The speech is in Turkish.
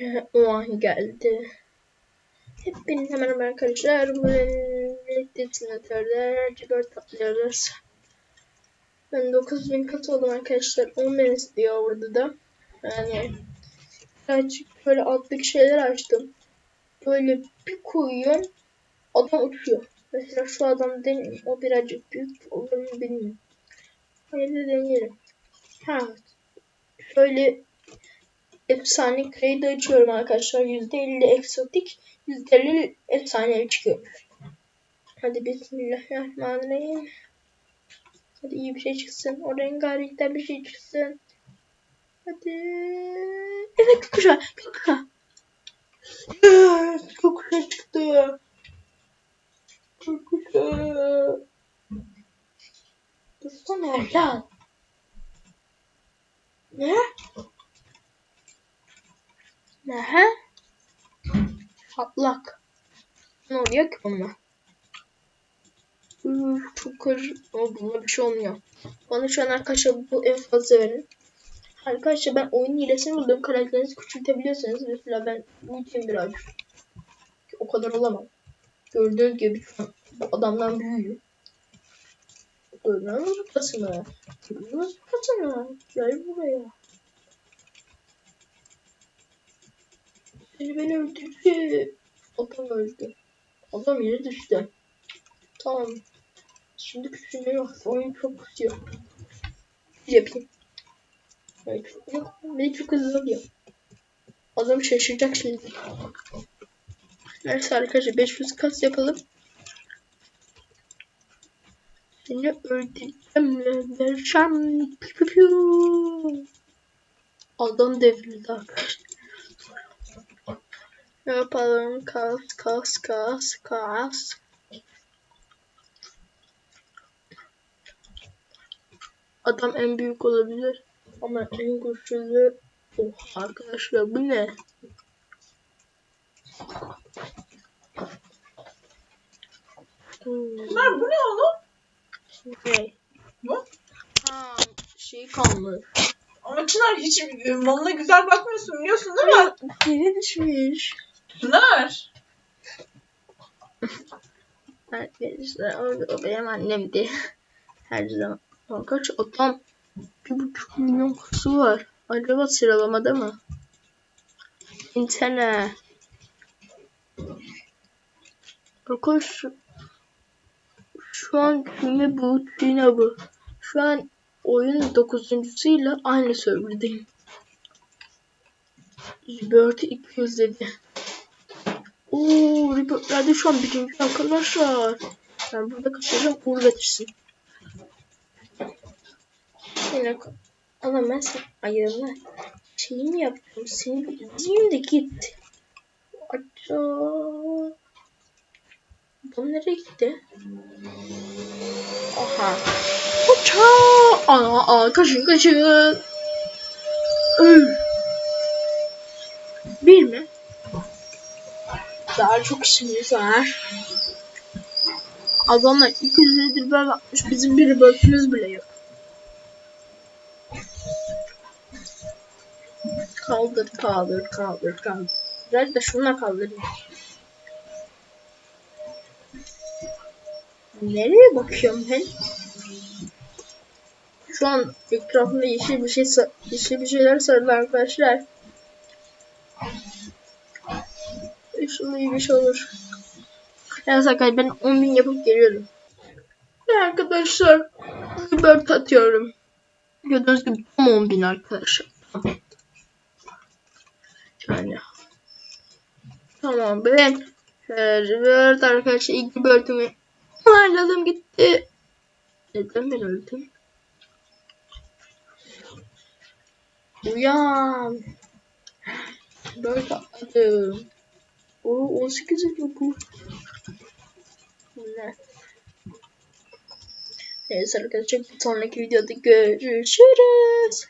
o an geldi. Hepinize merhaba arkadaşlar. Bugün birlikte simülatörde cigara tatlıyoruz. Ben 9000 kat oldum arkadaşlar. 10 bin istiyor burada da. Yani birazcık böyle altlık şeyler açtım. Böyle bir koyuyorum. Adam uçuyor. Mesela şu adam deneyim. O birazcık büyük olur mu bilmiyorum. Hayır de deneyelim. Ha. Şöyle efsane kredi açıyorum arkadaşlar. %50 eksotik, %50 efsane çıkıyor. Hadi bismillahirrahmanirrahim. Hadi iyi bir şey çıksın. O rengarenkten bir şey çıksın. Hadi. Evet gökkuşağı. Gökkuşağı. Evet gökkuşağı çıktı. Gökkuşağı. Dursana evlat. Ne? Ne? Patlak. Ne oluyor ki bununla? Çok karış... O, buna bir şey olmuyor. Bana şu an arkadaşlar bu en fazla verin. Arkadaşlar ben oyun hilesini buldum. Karakterinizi küçültebiliyorsanız. Mesela ben büyüteyim birazcık. O kadar olamam. Gördüğünüz gibi şu an bu adamdan büyüyor. Gördüğünüz zıplasını. Gördüğünüz zıplasını. Gel buraya. Seni beni öldürdü. Adam öldü. Adam yere düştü. Tamam. Şimdi küçülmeye bak. Oyun çok kızıyor. Yapayım. Evet, çok, yok, beni çok hızlı alıyor. Adam şaşıracak şimdi. Neyse arkadaşlar 500 kas yapalım. Seni öldüreceğim. Vereceğim. Adam devrildi arkadaşlar. Ne yapalım? Kas, kas, kas, kas. Adam en büyük olabilir. Ama en güçlü... Oh arkadaşlar bu ne? Bunlar bu ne oğlum? şey. Bu? Ha, şey kalmış. Ama Çınar hiç malına güzel bakmıyorsun biliyorsun değil mi? Yere düşmüş. Çınar. Arkadaşlar o, o benim annemdi. Her zaman. Kaç adam bir buçuk milyon kusu var. Acaba sıralamada mı? İnterne. Arkadaş şu an kimi bu yine bu. Şu an oyun dokuzuncusuyla aynı serverdeyim. 200 dedi. Ooo Report'larda şu an birinci arkadaşlar. Ben burada kaçıracağım Uğur getirsin. Yine Ama ben sen ayırma şeyi mi yapacağım? Seni izleyeyim de git. Acaba... Bu nereye gitti? Aha. Uça! Aa, aa, kaçın kaçın. Üf. Bir mi? Daha çok işimiz var. Adamlar 250 ben atmış. Bizim bir bölümümüz bile yok. Kaldır kaldır kaldır kaldır. Biraz da şununla kaldırayım. Nereye bakıyorum ben? Şu an etrafımda yeşil bir şey yeşil bir şeyler sarılı arkadaşlar. İnşallah iyi bir şey olur. Evet arkadaşlar ben 10.000 yapıp geliyorum. Ve arkadaşlar Libert atıyorum. Gördüğünüz gibi tam 10.000 arkadaşlar. Yani. Tamam ben Libert arkadaşlar ilk Libert'imi ayarladım gitti. Neden ben öldüm? Uyan. Libert atladım. O 18 bu. Ne? Neyse arkadaşlar bir sonraki videoda görüşürüz.